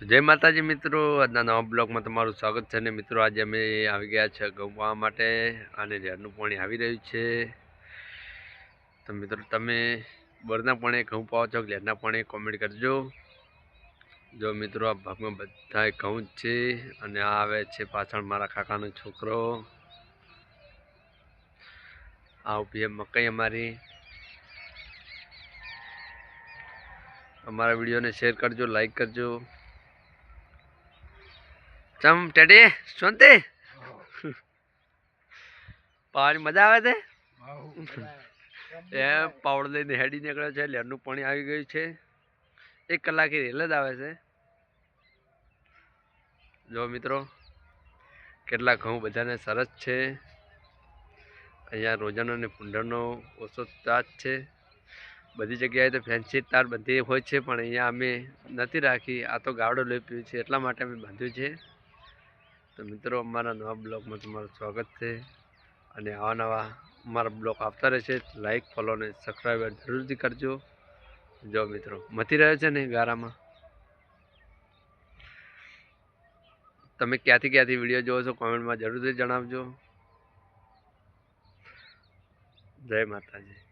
જય માતાજી મિત્રો, આજના નવા બ્લોગમાં તમારું સ્વાગત છે ને મિત્રો આજે અમે આવી ગયા છે પાવા માટે અને ઝેરનું પાણી આવી રહ્યું છે. તો મિત્રો તમે બરના પાણી ઘઉં પાવો છો કે ઝેરના પાણી કોમેન્ટ કરજો. જો મિત્રો આ ભાગમાં બધા ઘઉં જ છે અને આ આવે છે પાછળ મારા કાકાનો છોકરો. આ ઊભી મકાઈ અમારી. અમારા વિડીયોને શેર કરજો લાઈક કરજો. ચમ ટેડી, શાંતિ? પાણી મજા આવે છે? એ પાવડ લઈને હેડી નીકળ્યો છે, લેરનું પાણી આવી ગયું છે. એક કલાકે રેલ જ આવે છે. જો મિત્રો, કેટલા ઘઉં બધાને સરસ છે. અહીંયા રોજાનો અને પુંડરનો ઓછો તાજ છે. બધી જગ્યાએ તો ફેન્સી તાર બધી હોય છે, પણ અહીંયા અમે નથી રાખી. આ તો ગાવડો લઈ પીવું છે એટલા માટે અમે બાંધ્યું છે. તો મિત્રો, અમારા નવા બ્લોગમાં તમારું સ્વાગત છે. અને આવા નવા અમારા બ્લોગ આવતા રહેશે. લાઈક ફોલો અને સબસ્ક્રાઈબર જરૂરથી કરજો. જો મિત્રો મથી રહ્યો છે ને ગારામાં? તમે ક્યાંથી ક્યાંથી વીડિયો જોવો છો કોમેન્ટમાં જરૂરથી જણાવજો. જય માતાજી.